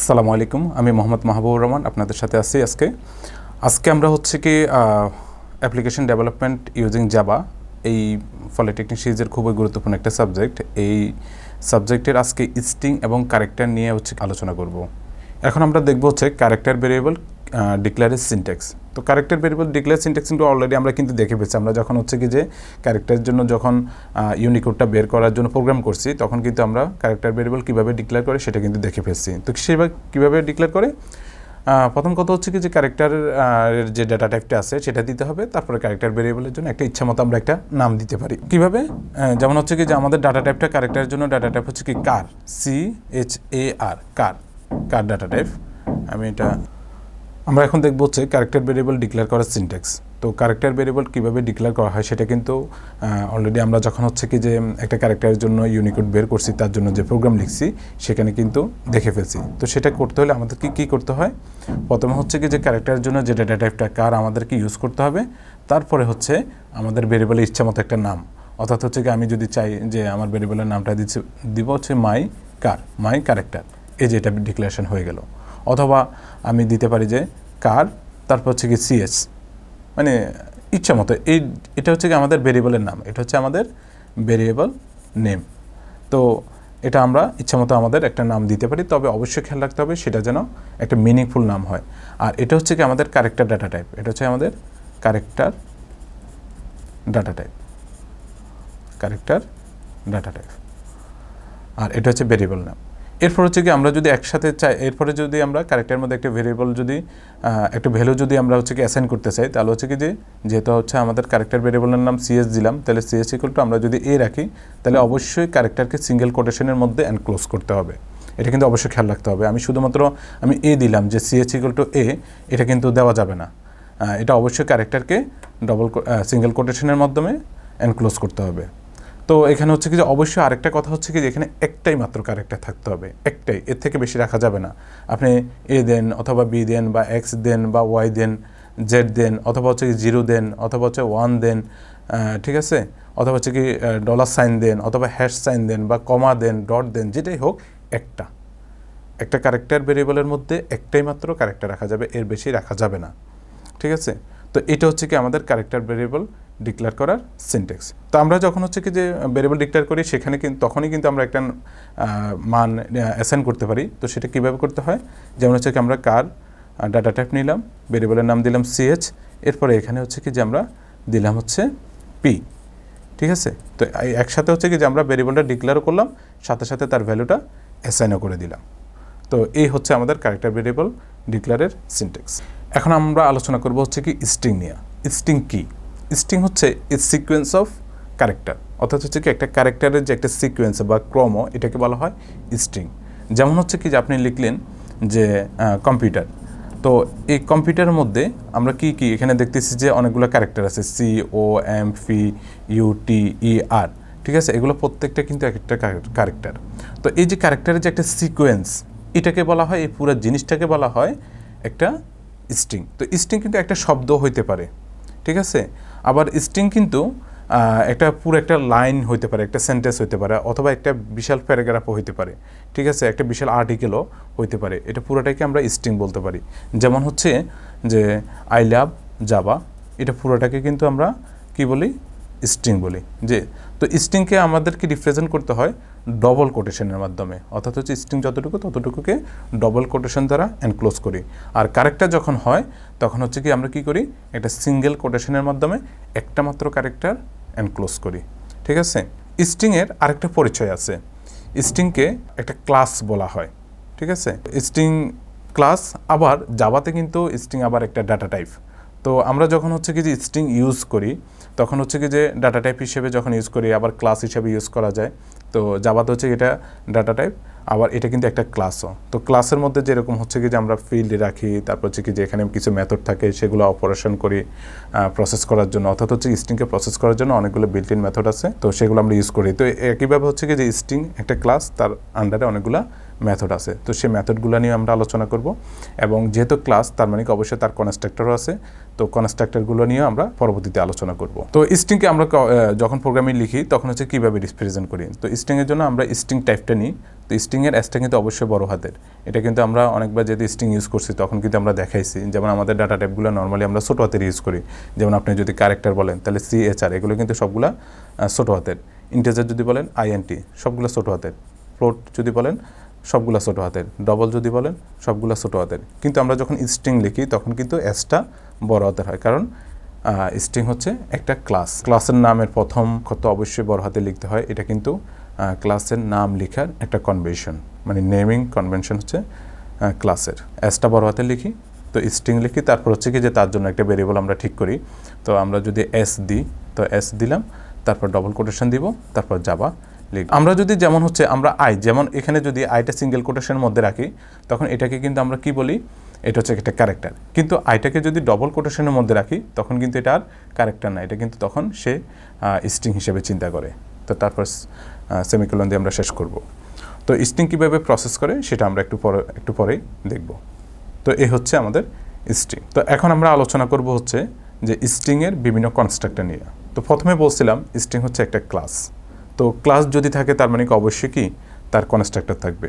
আসসালামু আলাইকুম, আমি মোহাম্মদ মাহবুবুর রহমান, আপনাদের সাথে আছি আজকে। আজকে আমরা হচ্ছে কি অ্যাপ্লিকেশন ডেভেলপমেন্ট ইউজিং জাবা এই পলিটেকনিক সিরিজের খুবই গুরুত্বপূর্ণ একটা সাবজেক্ট এই সাবজেক্টের আজকে স্টিং এবং ক্যারেক্টার নিয়ে হচ্ছে আলোচনা করব। এখন আমরা দেখব হচ্ছে ক্যারেক্টার ভেরিয়েবল ডিক্লারের সিনটেক্স তো ক্যারেক্টার ভেরিয়েবল ডিক্লেয়ার সিনটেক্স কিন্তু অলরেডি আমরা কিন্তু দেখে পেয়েছি আমরা যখন হচ্ছে কি যে ক্যারেক্টারের জন্য যখন ইউনিকোডটা বের করার জন্য প্রোগ্রাম করছি, তখন কিন্তু আমরা ক্যারেক্টার ভেরিয়েবল কীভাবে ডিক্লেয়ার করে সেটা কিন্তু দেখে ফেলছি। তো সেভাবে কীভাবে ডিক্লেয়ার করে? প্রথম কথা হচ্ছে কি যে ক্যারেক্টারের যে ডাটা টাইপটা আছে সেটা দিতে হবে। তারপরে ক্যারেক্টার ভেরিয়েবলের জন্য একটা ইচ্ছা মতো আমরা একটা নাম দিতে পারি। কীভাবে? যেমন হচ্ছে কি যে আমাদের ডাটা টাইপটা ক্যারেক্টারের জন্য ডাটা টাইপ হচ্ছে কি char C H A R char char data type আমি এটা আমরা এখন দেখব হচ্ছে ক্যারেক্টার ভেরিয়েবল ডিক্লেয়ার করার সিনটেক্স তো ক্যারেক্টার ভেরিয়েবল কীভাবে ডিক্লেয়ার করা হয় সেটা কিন্তু অলরেডি আমরা যখন হচ্ছে কি যে একটা ক্যারেক্টারের জন্য ইউনিকোড বের করছি, তার জন্য যে প্রোগ্রাম লিখছি, সেখানে কিন্তু দেখে ফেলছি। তো সেটা করতে হলে আমাদেরকে কী করতে হয়? প্রথমে হচ্ছে কি যে ক্যারেক্টারের জন্য যে ডেটা টাইপটা কার আমাদেরকে ইউজ করতে হবে, তারপরে হচ্ছে আমাদের ভেরিয়েবলের ইচ্ছা মতো একটা নাম। অর্থাৎ হচ্ছে কি আমি যদি চাই যে আমার ভেরিয়েবলের নামটা দিচ্ছি, দিব হচ্ছে মাই কার মাই ক্যারেক্টার এই যে এটা ডিক্লারেশন হয়ে গেল। অথবা আমি দিতে পারি যে কার, তারপর হচ্ছে কি সিএস মানে ইচ্ছা মতো, এই এটা হচ্ছে কি আমাদের ভেরিয়েবলের নাম, এটা হচ্ছে আমাদের ভেরিয়েবল নেম। তো এটা আমরা ইচ্ছা মতো আমাদের একটা নাম দিতে পারি, তবে অবশ্যই খেয়াল রাখতে হবে সেটা যেন একটা মিনিংফুল নাম হয়। আর এটা হচ্ছে কি আমাদের ক্যারেক্টার ডাটা টাইপ এটা হচ্ছে আমাদের character data type character data type আর এটা হচ্ছে ভেরিয়েবল নাম। এরপর হচ্ছে কি আমরা যদি একসাথে চাই, এরপরে যদি আমরা ক্যারেক্টারের মধ্যে একটা ভেরিয়েবল যদি একটা ভ্যালু যদি আমরা হচ্ছে কি অ্যাসাইন করতে চাই, তাহলে হচ্ছে কি যে, যেহেতু হচ্ছে আমাদের ক্যারেক্টার ভেরিয়েবলের নাম সিএস দিলাম, তাহলে সিএস ইকুয়াল টু আমরা যদি এ রাখি, তাহলে অবশ্যই ক্যারেক্টারকে সিঙ্গেল কোটেশনের মধ্যে এনক্লোজ করতে হবে। এটা কিন্তু অবশ্যই খেয়াল রাখতে হবে। আমি শুধুমাত্র, আমি এ দিলাম যে সিএস ইকুয়াল টু এ এটা কিন্তু দেওয়া যাবে না। এটা অবশ্যই ক্যারেক্টারকে ডবল সিঙ্গেল কোটেশনের মাধ্যমে এনক্লোজ করতে হবে। তো এখানে হচ্ছে কি যে অবশ্যই আরেকটা কথা হচ্ছে কি যে এখানে একটাই মাত্র ক্যারেক্টার থাকতে হবে, একটাই। এর থেকে বেশি রাখা যাবে না। আপনি এ দেন অথবা বি দেন বা এক্স দেন বা ওয়াই দেন জেড দেন অথবা হচ্ছে কি জিরো দেন অথবা হচ্ছে ওয়ান দেন ঠিক আছে? অথবা হচ্ছে কি ডলার সাইন দেন অথবা হ্যাশ সাইন দেন বা কমা দেন ডট দেন, যেটাই হোক, একটা। একটা ক্যারেক্টার ভেরিয়েবলের মধ্যে একটাই মাত্র ক্যারেক্টার রাখা যাবে, এর বেশি রাখা যাবে না। ঠিক আছে? তো এটা হচ্ছে কি আমাদের ক্যারেক্টার ভেরিয়েবল ডিক্লেয়ার করার সিনটেক্স তো আমরা যখন হচ্ছে কি যে ভেরিয়েবল ডিক্লেয়ার করি, সেখানে কিন্তু তখনই কিন্তু আমরা একটা মান অ্যাসাইন করতে পারি। তো সেটা কীভাবে করতে হয়? যেমন হচ্ছে কি আমরা কার ডাটা টাইপ নিলাম ভেরিয়েবলের নাম দিলাম সিএচ এরপরে এখানে হচ্ছে কি যে আমরা দিলাম হচ্ছে পি ঠিক আছে? তো একসাথে হচ্ছে কি যে আমরা ভেরিয়েবলটা ডিক্লেয়ারও করলাম, সাথে সাথে তার ভ্যালুটা অ্যাসাইনও করে দিলাম। তো এই হচ্ছে আমাদের ক্যারেক্টার ভেরিয়েবল ডিক্লারের সিনটেক্স এখন আমরা আলোচনা করব হচ্ছে কি স্ট্রিং নিয়ে। স্ট্রিং কি? স্ট্রিং হচ্ছে ইটস সিকোয়েন্স অফ ক্যারেক্টার। অর্থাৎ হচ্ছে কি, একটা ক্যারেক্টারের যে একটা সিকোয়েন্স বা ক্রম, এটাকে বলা হয় স্ট্রিং। যেমন হচ্ছে কি যে আপনি লিখলেন যে কম্পিউটার। তো এই কম্পিউটারের মধ্যে আমরা কি কি এখানে দেখতেছি যে অনেকগুলো ক্যারেক্টার আছে, C, O, M P U, T, E, R. ঠিক আছে? এগুলো প্রত্যেকটা কিন্তু এক একটা ক্যারেক্টার। তো এই যে ক্যারেক্টারের যে একটা সিকোয়েন্স, এটাকে বলা হয়, এই পুরো জিনিসটাকে বলা হয় একটা স্ট্রিং। তো স্ট্রিং কিন্তু একটা শব্দ হইতে পারে। ঠিক আছে? আবার স্ট্রিং কিন্তু একটা পুরো একটা লাইন হইতে পারে, একটা সেন্টেন্স হইতে পারে, অথবা একটা বিশাল প্যারাগ্রাফও হইতে পারে, ঠিক আছে? একটা বিশাল আর্টিকেলও হইতে পারে, এটা পুরোটাকে আমরা স্ট্রিং বলতে পারি। যেমন হচ্ছে যে আই লাভ জাবা এটা পুরোটাকে কিন্তু আমরা কি বলি? স্ট্রিং বলি, যে, তো স্ট্রিংকে আমাদেরকে রিপ্রেজেন্ট করতে হয় ডবল কোটেশনের মাধ্যমে। অর্থাৎ হচ্ছে স্ট্রিং যতটুকু, ততটুকুকে ডবল কোটেশন দ্বারা এনক্লোজ করি। আর ক্যারেক্টার যখন হয়, তখন হচ্ছে কি আমরা কি করি? একটা সিঙ্গেল কোটেশনের মাধ্যমে একটা মাত্র ক্যারেক্টার এনক্লোজ করি। ঠিক আছে? স্ট্রিংয়ের আরেকটা পরিচয় আছে। স্ট্রিংকে একটা ক্লাস বলা হয়। ঠিক আছে? স্ট্রিং ক্লাস আবার জাভাতে কিন্তু স্ট্রিং আবার একটা ডাটা টাইপ তো আমরা যখন হচ্ছে কি যে স্ট্রিং ইউজ করি, তখন হচ্ছে কি যে ডাটা টাইপ হিসেবে যখন ইউজ করি, আবার ক্লাস হিসেবে ইউজ করা যায়। তো জাভাতে হচ্ছে এটা ডাটা টাইপ আবার এটা কিন্তু একটা ক্লাসও তো ক্লাসের মধ্যে যেরকম হচ্ছে কি যে আমরা ফিল্ড রাখি, তারপর হচ্ছে কি যে এখানে কিছু মেথড থাকে, সেগুলো অপারেশন করি প্রসেস করার জন্য। অর্থাৎ হচ্ছে স্ট্রিংকে প্রসেস করার জন্য অনেকগুলো বিল্ট ইন মেথড আছে, তো সেগুলো আমরা ইউজ করি। তো একইভাবে হচ্ছে কি যে স্ট্রিং একটা ক্লাস তার আন্ডারে অনেকগুলো মেথড আছে। তো সেই মেথডগুলো নিয়ে আমরা আলোচনা করব। এবং যেহেতু ক্লাস তার মানে কি অবশ্যই তার কনস্ট্রাক্টরও আছে। তো কনস্ট্রাক্টরগুলো নিয়ে আমরা পরবর্তীতে আলোচনা করব। তো স্ট্রিংকে আমরা যখন প্রোগ্রামিং লিখি, তখন হচ্ছে কীভাবে রিপ্রেজেন্ট করি? তো স্ট্রিংয়ের জন্য আমরা স্ট্রিং টাইপটা নিই। তো স্ট্রিংয়ের এসটা কিন্তু অবশ্যই বড় হাতের। এটা কিন্তু আমরা অনেকবার যেহেতু স্ট্রিং ইউজ করছি, তখন কিন্তু আমরা দেখাইছি। যেমন আমাদের ডাটা টাইপগুলো নর্মালি আমরা ছোটো হাতের ইউজ করি। যেমন আপনি যদি ক্যারেক্টার বলেন, তাহলে সি এইচ আর এগুলো কিন্তু সবগুলা ছোটো হাতের। ইন্টেজার যদি বলেন আইএনটি সবগুলো ছোটো হাতের। ফ্লোট যদি বলেন সবগুলো ছোটো হাতের। ডবল যদি বলেন, সবগুলো ছোটো হাতের। কিন্তু আমরা যখন স্ট্রিং লিখি, তখন কিন্তু এসটা বড় হাতের হয়। কারণ স্ট্রিং হচ্ছে একটা ক্লাস ক্লাসের নামের প্রথম কত অবশ্যই বড় হাতে লিখতে হয়, এটা কিন্তু ক্লাসের নাম লেখার একটা কনভেনশন মানে নেমিং কনভেনশন হচ্ছে ক্লাসের এসটা বড় হাতে লিখি, তো স্ট্রিং লিখি, তারপর হচ্ছে কি যে তার জন্য একটা ভেরিয়েবল আমরা ঠিক করি। তো আমরা যদি এস দিই, তো এস দিলাম, তারপর ডবল কোটেশন দিব, তারপর যাবা আমরা যদি যেমন হচ্ছে আমরা আই যেমন এখানে যদি আইটা সিঙ্গেল কোটেশনের মধ্যে রাখি, তখন এটাকে কিন্তু আমরা কি বলি? এটা হচ্ছে একটা ক্যারেক্টার কিন্তু আইটাকে যদি ডবল কোটেশনের মধ্যে রাখি, তখন কিন্তু এটা আর ক্যারেক্টার না। এটা কিন্তু তখন সে স্ট্রিং হিসেবে চিন্তা করে। তো তারপর সেমিকোলন দিয়ে আমরা শেষ করব। তো স্ট্রিং কীভাবে প্রসেস করে, সেটা আমরা একটু পরে, একটু পরেই দেখব। তো এ হচ্ছে আমাদের স্ট্রিং তো এখন আমরা আলোচনা করব হচ্ছে যে স্ট্রিংয়ের বিভিন্ন কনস্ট্রাক্টর নিয়ে। তো প্রথমে বলছিলাম স্ট্রিং হচ্ছে একটা ক্লাস তো ক্লাস যদি থাকে, তার মানে কি অবশ্যই কি তার কনস্ট্রাক্টর থাকবে।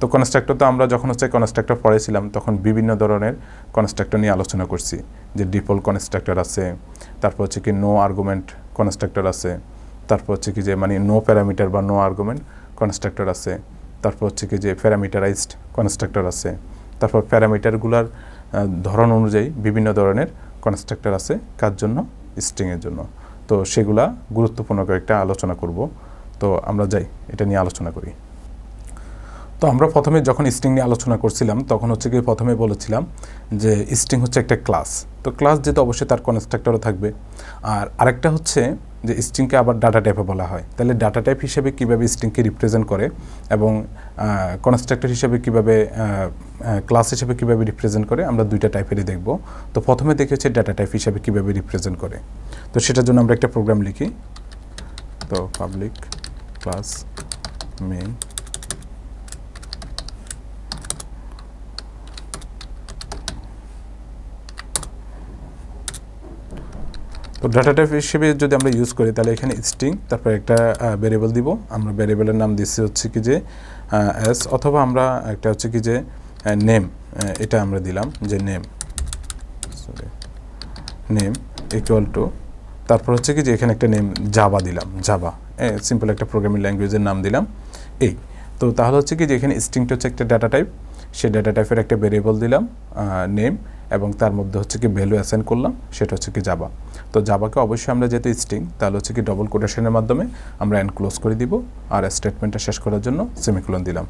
তো কনস্ট্রাক্টর তো আমরা যখন হচ্ছে কনস্ট্রাক্টর পড়েছিলাম তখন বিভিন্ন ধরনের কনস্ট্রাক্টর নিয়ে আলোচনা করছি। যে ডিফল্ট কনস্ট্রাক্টর আছে, তারপর হচ্ছে কি নো আর্গুমেন্ট কনস্ট্রাক্টর আছে, তারপর হচ্ছে কি যে মানে নো প্যারামিটার বা নো আর্গুমেন্ট কনস্ট্রাক্টর আছে, তারপর হচ্ছে কি যে প্যারামিটারাইজড কনস্ট্রাক্টর আছে, তারপর প্যারামিটারগুলার ধরন অনুযায়ী বিভিন্ন ধরনের কনস্ট্রাক্টর আছে কার জন্য? স্ট্রিংয়ের জন্য। তো সেগুলা গুরুত্বপূর্ণ কয়েকটা আলোচনা করব। তো আমরা যাই, এটা নিয়ে আলোচনা করি। তো আমরা প্রথমে যখন স্ট্রিং নিয়ে আলোচনা করছিলাম, তখন হচ্ছে কি প্রথমে বলেছিলাম যে স্ট্রিং হচ্ছে একটা ক্লাস তো ক্লাস যেহেতু অবশ্যই তার কনস্ট্রাক্টরও থাকবে। আর আরেকটা হচ্ছে যে স্ট্রিংকে আবার ডাটা টাইপে বলা হয়। তাহলে ডাটা টাইপ হিসেবে কীভাবে স্ট্রিংকে রিপ্রেজেন্ট করে এবং কনস্ট্রাক্টর হিসেবে কীভাবে ক্লাস হিসেবে কীভাবে রিপ্রেজেন্ট করে, আমরা দুইটা টাইপেরই দেখব। তো প্রথমে দেখেছি ডাটা টাইপ হিসেবে কীভাবে রিপ্রেজেন্ট করে। তো সেটার জন্য আমরা একটা প্রোগ্রাম লিখি। তো পাবলিক ক্লাস মেইন তো ডাটা টাইপ হিসেবে যদি আমরা ইউজ করি, তাহলে এখানে স্ট্রিং তারপর একটা ভ্যারিয়েবল দিব। আমরা ভ্যারিয়েবলের নাম দিচ্ছি হচ্ছে কি যে এস অথবা আমরা একটা হচ্ছে কি যে নেম এটা আমরা দিলাম যে name sorry name equal to তারপর হচ্ছে কি যে এখানে একটা নেম জাবা দিলাম জাবা সিম্পল একটা প্রোগ্রামিং ল্যাঙ্গুয়েজের নাম দিলাম, এই। তো তাহলে হচ্ছে কি যে এখানে স্ট্রিংটা হচ্ছে একটা ডাটা টাইপ সেই ডাটা টাইপের একটা ভেরিয়েবল দিলাম নেম এবং তার মধ্যে হচ্ছে কি ভ্যালু অ্যাসাইন করলাম, সেটা হচ্ছে কি জাবা তো জাবাকে অবশ্যই আমরা যেহেতু স্ট্রিং তাহলে হচ্ছে কি ডবল কোটেশনের মাধ্যমে আমরা এন্ড ক্লোজ করে দিব আর স্টেটমেন্টটা শেষ করার জন্য সেমিকোলন দিলাম।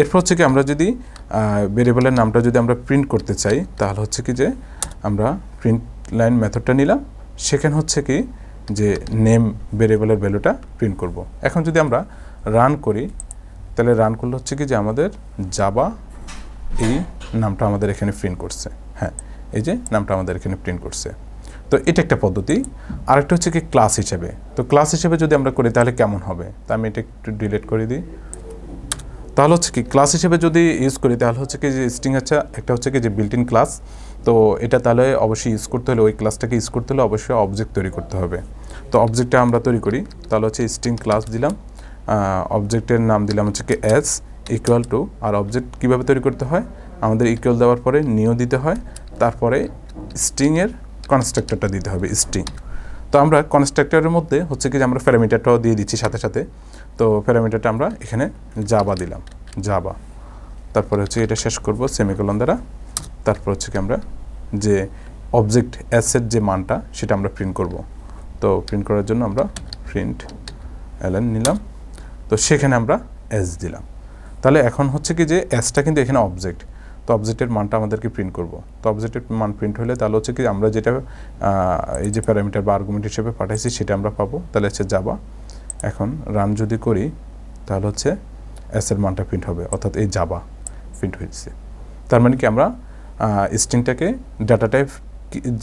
এরপর হচ্ছে কি আমরা যদি ভেরিয়েবলের নামটা যদি আমরা প্রিন্ট করতে চাই, তাহলে হচ্ছে কি যে আমরা প্রিন্ট লাইন মেথডটা নিলাম, সেখানে হচ্ছে কি যে নেম ভেরিয়েবলের ভ্যালুটা প্রিন্ট করব। এখন যদি আমরা রান করি, তাহলে রান করলে হচ্ছে কি যে আমাদের জাবা এই নামটা আমাদের এখানে প্রিন্ট করছে। হ্যাঁ এই যে নামটা আমাদের এখানে প্রিন্ট করছে। তো এটা একটা পদ্ধতি। আরেকটা হচ্ছে কি ক্লাস হিসেবে। তো ক্লাস হিসেবে যদি আমরা করি তাহলে কেমন হবে? তা আমি এটা একটু ডিলিট করে দিই। তাহলে হচ্ছে কি ক্লাস হিসেবে যদি ইউজ করি তাহলে হচ্ছে কি যে স্ট্রিং আছে একটা হচ্ছে কি যে বিল্ট ইন ক্লাস তো এটা তাহলে অবশ্যই ইউজ করতে হলে, ওই ক্লাসটাকে ইউজ করতে হলে অবশ্যই অবজেক্ট তৈরি করতে হবে। তো অবজেক্টটা আমরা তৈরি করি। তাহলে হচ্ছে স্ট্রিং ক্লাস দিলাম। অবজেক্টের নাম দিলাম হচ্ছে কি এস ইকুয়াল টু আর অবজেক্ট কীভাবে তৈরি করতে হয়? আমাদের ইকুয়াল দেওয়ার পরে নিও দিতে হয়, তারপরে স্ট্রিংয়ের কনস্ট্রাক্টরটা দিতে হবে স্ট্রিং তো আমরা কনস্ট্রাক্টরের মধ্যে হচ্ছে কি যে আমরা প্যারামিটারটাও দিয়ে দিচ্ছি সাথে সাথে। তো প্যারামিটারটা আমরা এখানে জাবা দিলাম জাবা তারপরে হচ্ছে এটা শেষ করব সেমিকোলন দ্বারা। তারপর হচ্ছে কি আমরা যে অবজেক্ট অ্যাসের যে মানটা সেটা আমরা প্রিন্ট করব। তো প্রিন্ট করার জন্য আমরা প্রিন্ট এলএন নিলাম। তো সেখানে আমরা এস দিলাম। তাহলে এখন হচ্ছে কি যে এসটা কিন্তু এখানে অবজেক্ট তো অবজেক্টের মানটা আমাদেরকে প্রিন্ট করব। তো অবজেক্টের মান প্রিন্ট হলে তাহলে হচ্ছে কি আমরা যেটা এই যে প্যারামিটার বা আর্গুমেন্ট হিসেবে পাঠাইছি সেটা আমরা পাবো। তাহলে হচ্ছে যাবা এখন রান যদি করি, তাহলে হচ্ছে এস এর মানটা প্রিন্ট হবে, অর্থাৎ এই জাবা প্রিন্ট হয়েছে তার মানে কি আমরা স্ট্রিংটাকে ডাটা টাইপ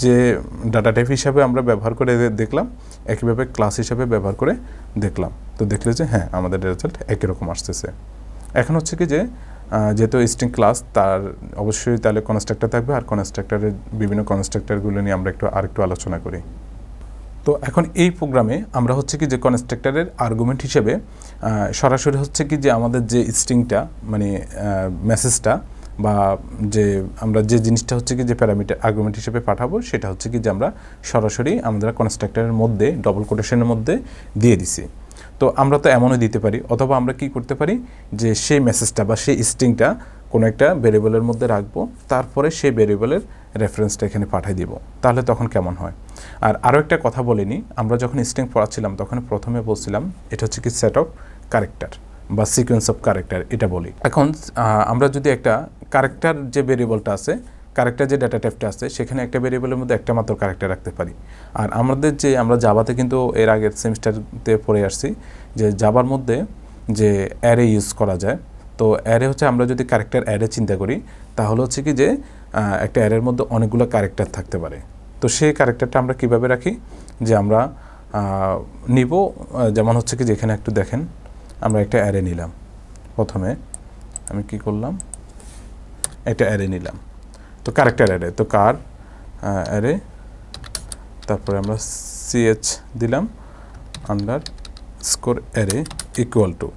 যে ডাটা টাইপ হিসাবে আমরা ব্যবহার করে দেখলাম, একইভাবে ক্লাস হিসাবে ব্যবহার করে দেখলাম। তো দেখলে যে হ্যাঁ আমাদের রেজাল্ট একই রকম আসতেছে। এখন হচ্ছে কি যে যেহেতু স্ট্রিং ক্লাস তার অবশ্যই তাহলে কনস্ট্রাক্টর থাকবে আর কনস্ট্রাক্টরের বিভিন্ন কনস্ট্রাক্টরগুলো নিয়ে আমরা একটু, আরেকটু আলোচনা করি। তো এখন এই প্রোগ্রামে আমরা হচ্ছে কি যে কনস্ট্রাক্টরের আর্গুমেন্ট হিসেবে সরাসরি হচ্ছে কি যে আমাদের যে স্ট্রিংটা মানে মেসেজটা বা যে আমরা যে জিনিসটা হচ্ছে কি যে প্যারামিটার আর্গুমেন্ট হিসেবে পাঠাবো, সেটা হচ্ছে কি যে আমরা সরাসরি আমাদের কনস্ট্রাক্টরের মধ্যে ডবল কোটেশনের মধ্যে দিয়ে দিছি। তো আমরা তো এমনও দিতে পারি, অথবা আমরা কি করতে পারি যে সেই মেসেজটা বা সেই স্ট্রিংটা কোনো একটা ভেরিয়েবলের মধ্যে রাখব, তারপরে সেই ভেরিয়েবলের রেফারেন্সটা এখানে পাঠিয়ে দিব, তাহলে তখন কেমন হয়? আর আরও একটা কথা বলিনি, আমরা যখন স্ট্রিং পড়াচ্ছিলাম তখন প্রথমে বলছিলাম এটা হচ্ছে কি সেট অফ ক্যারেক্টার বা সিকোয়েন্স অফ ক্যারেক্টার এটা বলি। এখন আমরা যদি একটা ক্যারেক্টার যে ভেরিয়েবলটা আছে ক্যারেক্টার যে ডাটা টাইপটা আছে, সেখানে একটা ভেরিয়েবলের মধ্যে একটা মাত্র ক্যারেক্টার রাখতে পারি। আর আমাদের যে, আমরা জাবাতে কিন্তু এর আগের সেমিস্টারতে পড়ে আসছি যে জাবার মধ্যে যে অ্যারে ইউজ করা যায়, তো অ্যারে হচ্ছে আমরা যদি ক্যারেক্টার অ্যারে চিন্তা করি, তাহলে হচ্ছে কি যে একটা অ্যারের মধ্যে অনেকগুলো ক্যারেক্টার থাকতে পারে। তো সেই ক্যারেক্টারটা আমরা কীভাবে রাখি? যে আমরা নিব যেমন হচ্ছে কি যেখানে একটু দেখেন, আমরা একটা অ্যারে নিলাম। প্রথমে আমি কি করলাম? একটা অ্যারে নিলাম। তো ক্যারেক্টার অ্যারে তো কার অ্যারে তারপরে আমরা সিএচ দিলাম underscore array equal to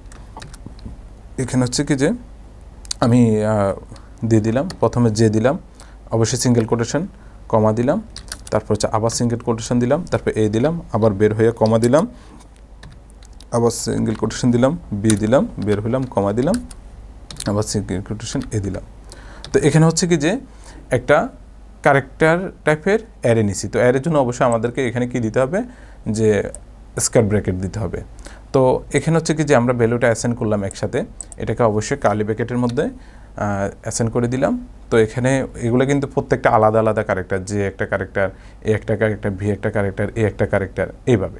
এখানে হচ্ছে কি যে, আমি দিয়ে দিলাম, প্রথমে যে দিলাম, অবশ্যই সিঙ্গেল কোটেশন কমা দিলাম, তারপর হচ্ছে আবার সিঙ্গেল কোটেশন দিলাম, তারপর এ দিলাম, আবার বের হয়ে কমা দিলাম, আবার সিঙ্গেল কোটেশন দিলাম বি দিলাম, বের হইলাম কমা দিলাম, আবার সিঙ্গেল কোটেশন এ দিলাম। তো এখানে হচ্ছে কি যে একটা ক্যারেক্টার টাইপের অ্যারে নিছি। তো অ্যারের জন্য অবশ্যই আমাদেরকে এখানে কি দিতে হবে? যে স্কোয়ার ব্র্যাকেট দিতে হবে। তো এখানে হচ্ছে কি যে আমরা ভ্যালুটা অ্যাসেন্ড করলাম একসাথে। এটাকে অবশ্যই কালি ব্র্যাকেটের মধ্যে অ্যাসেন্ড করে দিলাম। তো এখানে এগুলো কিন্তু প্রত্যেকটা আলাদা আলাদা ক্যারেক্টার যে একটা ক্যারেক্টার এ একটা ক্যারেক্টার ভি একটা ক্যারেক্টার এ একটা ক্যারেক্টার এইভাবে।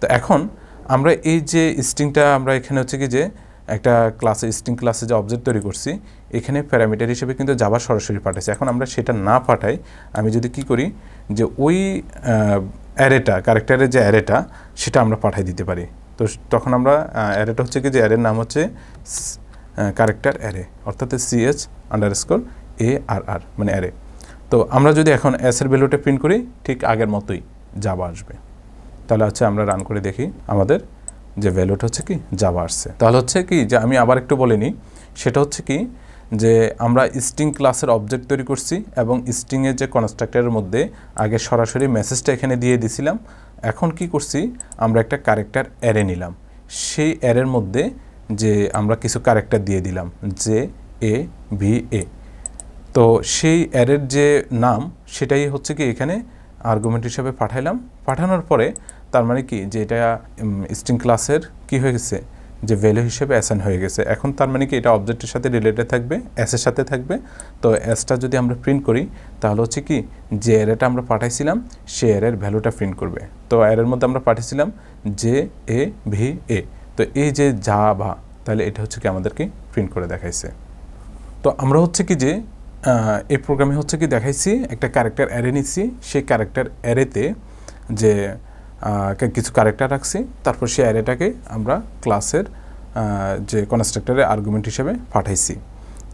তো এখন আমরা এই যে স্ট্রিংটা আমরা এখানে হচ্ছে কি যে একটা ক্লাসে স্ট্রিং ক্লাসে যে অবজেক্ট তৈরি করছি এখানে প্যারামিটার হিসেবে কিন্তু যাবার সরাসরি পাঠাইছে। এখন আমরা সেটা না পাঠাই, আমি যদি কি করি যে ওই অ্যারেটা, ক্যারেক্টারের যে অ্যারেটা, সেটা আমরা পাঠাই দিতে পারি। তো তখন আমরা অ্যারেটা হচ্ছে কি যে অ্যারের নাম হচ্ছে ক্যারেক্টার অ্যারে, অর্থাৎ C H underscore A R R মানে অ্যারে। তো আমরা যদি এখন এর ভ্যালুটা প্রিন্ট করি, ঠিক আগের মতোই যাবা আসবে। তাহলে হচ্ছে আমরা রান করে দেখি আমাদের যে ভ্যালুটা হচ্ছে কি যাবা আসছে। তাহলে হচ্ছে কি যে আমি আবার একটু বলে নিই, সেটা হচ্ছে কি যে আমরা স্ট্রিং ক্লাসের অবজেক্ট তৈরি করছি এবং স্ট্রিংয়ের যে কনস্ট্রাক্টরের মধ্যে আগে সরাসরি মেসেজটা এখানে দিয়ে দিছিলাম, এখন কি করছি, আমরা একটা ক্যারেক্টার অ্যারে নিলাম। সেই অ্যারের মধ্যে যে আমরা কিছু ক্যারেক্টার দিয়ে দিলাম যে এ ভি এ তো সেই অ্যারের যে নাম, সেটাই হচ্ছে কি এখানে আর্গুমেন্ট হিসাবে পাঠাইলাম। পাঠানোর পরে তার মানে কি, যে এটা স্ট্রিং ক্লাসের কি হয়ে গেছে? যে ভ্যালু হিসেবে অ্যাসাইন হয়ে গেছে। এখন তার মানে কি এটা অবজেক্টের সাথে রিলেটেড থাকবে? অ্যাসের সাথে থাকবে। তো অ্যাসটা যদি আমরা প্রিন্ট করি, তাহলে হচ্ছে কি যে অ্যারেটা আমরা পাঠাইছিলাম, সে অ্যারের ভ্যালুটা প্রিন্ট করবে। তো অ্যারের মধ্যে আমরা পাঠিয়েছিলাম জে এ ভি এ তো এই যে যা বা তাহলে এটা হচ্ছে কি আমাদেরকে প্রিন্ট করে দেখাইছে। তো আমরা হচ্ছে কি যে এই প্রোগ্রামে হচ্ছে কি দেখাইছি, একটা ক্যারেক্টার অ্যারে নিচ্ছি সেই ক্যারেক্টার অ্যারেতে যে কিছু ক্যারেক্টার রাখছি, তারপর সেই অ্যারেটাকে আমরা ক্লাসের যে কনস্ট্রাক্টরের আর্গুমেন্ট হিসেবে পাঠাইছি।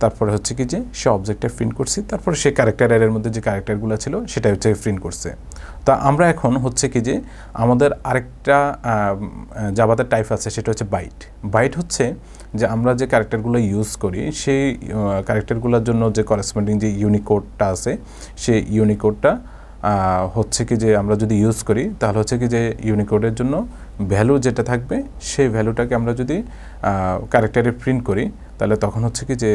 তারপরে হচ্ছে কি যে সে অবজেক্টটা প্রিন্ট করছি, তারপরে সেই ক্যারেক্টার এর মধ্যে যে ক্যারেক্টারগুলো ছিল, সেটা হচ্ছে প্রিন্ট করছে। তা আমরা এখন হচ্ছে কি যে আমাদের আরেকটা জাবাদের টাইপ আছে, সেটা হচ্ছে বাইট বাইট হচ্ছে যে আমরা যে ক্যারেক্টারগুলো ইউজ করি, সেই ক্যারেক্টারগুলোর জন্য যে করেসপন্ডিং যে ইউনিকোডটা আছে, সেই ইউনিকোডটা হচ্ছে কি যে আমরা যদি ইউজ করি, তাহলে হচ্ছে কি যে ইউনিকোডের জন্য ভ্যালু যেটা থাকবে, সেই ভ্যালুটাকে আমরা যদি ক্যারেক্টারে প্রিন্ট করি, তাহলে তখন হচ্ছে কি যে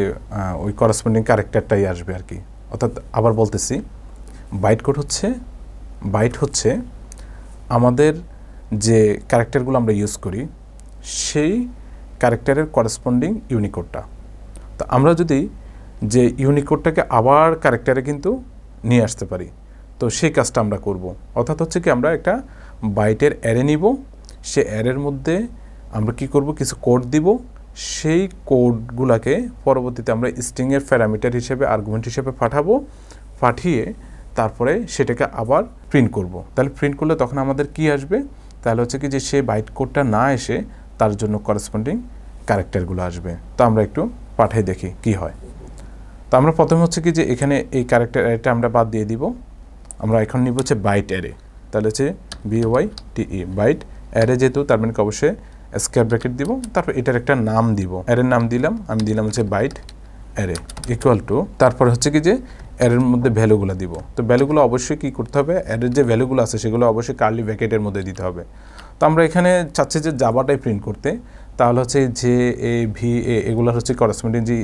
ওই করেসপন্ডিং ক্যারেক্টারটাই আসবে আর কি। অর্থাৎ আবার বলতেছি বাইট কোড হচ্ছে বাইট হচ্ছে আমাদের যে ক্যারেক্টারগুলো আমরা ইউজ করি, সেই ক্যারেক্টারের করেসপন্ডিং ইউনিকোডটা তো আমরা যদি যে ইউনিকোডটাকে আবার ক্যারেক্টারে কিন্তু নিয়ে আসতে পারি তো সেই কাজটা আমরা করব। অর্থাৎ হচ্ছে কি আমরা একটা বাইটের অ্যারে নিব। সে অ্যারের মধ্যে আমরা কি করব? কিছু কোড দিব। সেই কোডগুলোকে পরবর্তীতে আমরা স্ট্রিংয়ের প্যারামিটার হিসেবে আর্গুমেন্ট হিসেবে পাঠাবো। পাঠিয়ে তারপরে সেটাকে আবার প্রিন্ট করব। তাহলে প্রিন্ট করলে তখন আমাদের কি আসবে? তাহলে হচ্ছে কি যে সেই বাইট কোডটা না এসে তার জন্য করেসপন্ডিং ক্যারেক্টারগুলো আসবে। তো আমরা একটু পাঠাই দেখি কি হয়। তো আমরা প্রথমে হচ্ছে কি যে এখানে এই ক্যারেক্টার অ্যারেটা আমরা বাদ দিয়ে দিব। আমরা এখন নিব হচ্ছে বাইট অ্যারে তাহলে হচ্ছে বিওয়াই টিই বাইট অ্যারে যেহেতু, তার মানে অবশ্যই স্কোয়ার ব্র্যাকেট দিব, তারপর এটার একটা নাম দিব। অ্যারের নাম দিলাম, আমি দিলাম হচ্ছে বাইট অ্যারে ইকুয়াল টু তারপর হচ্ছে কি যে অ্যারের মধ্যে ভ্যালুগুলো দিব। তো ভ্যালুগুলো অবশ্যই কী করতে হবে? অ্যারের যে ভ্যালুগুলো আছে, সেগুলো অবশ্যই কার্লি ব্র্যাকেটের মধ্যে দিতে হবে। তো আমরা এখানে চাচ্ছি যে জাবাটাই প্রিন্ট করতে। তাহলে হচ্ছে যে এ ভি এ এগুলো হচ্ছে করসপন্ডিং যে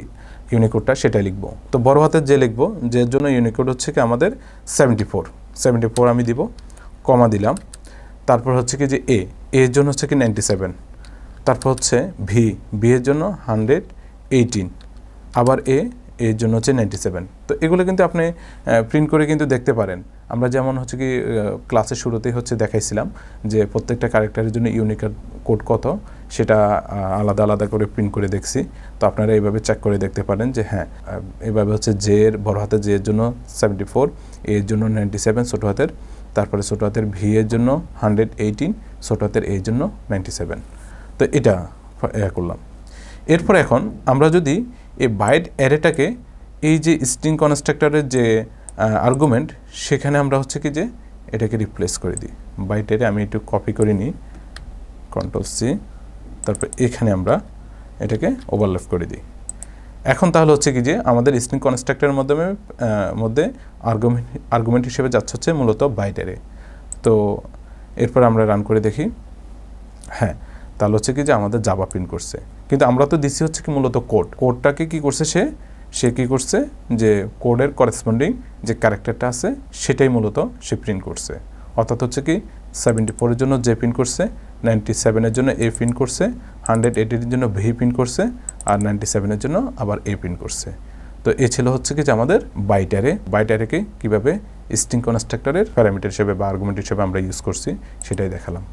ইউনিকোডটা সেটাই লিখব। তো বড় হাতের যে লিখব, যে জন্য ইউনিকোড হচ্ছে কি আমাদের সেভেন্টি ফোর সেভেন্টি ফোর আমি দিব, কমা দিলাম। তারপর হচ্ছে কি যে এ এর জন্য হচ্ছে কি নাইনটি সেভেন তারপর হচ্ছে ভি ভি এর জন্য হান্ড্রেড এইটিন আবার এ এর জন্য হচ্ছে নাইনটি সেভেন তো এগুলো কিন্তু আপনি প্রিন্ট করে কিন্তু দেখতে পারেন। আমরা যেমন হচ্ছে কি ক্লাসের শুরুতেই হচ্ছে দেখাইছিলাম যে প্রত্যেকটা ক্যারেক্টারের জন্য ইউনিক কোড কত। সেটা আলাদা আলাদা করে প্রিন্ট করে দেখছি। তো আপনারা এইভাবে চেক করে দেখতে পারেন যে হ্যাঁ এভাবে হচ্ছে জে এর বড় হাতের জে এর জন্য সেভেন্টি ফোর এর জন্য নাইনটি সেভেন ছোটো হাতের। তারপরে ছোটো হাতের ভি এর জন্য হান্ড্রেড এইটিন ছোটো হাতের এর জন্য নাইনটি সেভেন তো এটা করলাম। এরপর এখন আমরা যদি এই বাইট অ্যারেটাকে এই যে স্ট্রিং কনস্ট্রাক্টরের যে আর্গুমেন্ট সেখানে আমরা হচ্ছে কি যে এটাকে রিপ্লেস করে দিই। বাইট অ্যারে আমি একটু কপি করে নিই। কন্ট্রোল সি তারপর এখানে আমরা এটাকে ওভারল্যাপ করে দিই। এখন তাহলে হচ্ছে কি যে আমাদের স্ট্রিং কনস্ট্রাক্টরের মাধ্যমে মধ্যে আর্গুমেন্ট আর্গুমেন্ট হিসেবে যাচ্ছে হচ্ছে মূলত বাইটারে তো এরপর আমরা রান করে দেখি। হ্যাঁ তাহলে হচ্ছে কি যে আমাদের জাবা প্রিন্ট করছে। কিন্তু আমরা তো দিছি হচ্ছে কি মূলত কোড কোডটাকে কি করছে সে? সে কি করছে? যে কোডের করেসপন্ডিং যে ক্যারেক্টারটা আছে, সেটাই মূলত সে প্রিন্ট করছে। অর্থাৎ হচ্ছে কি সেভেন্টি ফোরের জন্য যে প্রিন্ট করছে নাইনটি সেভেনের জন্য এ প্রিন্ট করছে, হান্ড্রেড এইটির জন্য ভি প্রিন্ট করছে, আর নাইনটি সেভেনের জন্য আবার এ প্রিন্ট করছে। তো এ ছিল হচ্ছে কি যে আমাদের বাইটারে বাইটারেকে কীভাবে স্টিং কনস্ট্রাক্টরের প্যারামিটার হিসেবে বা আর্গুমেন্ট হিসেবে আমরা ইউজ করছি, সেটাই দেখালাম।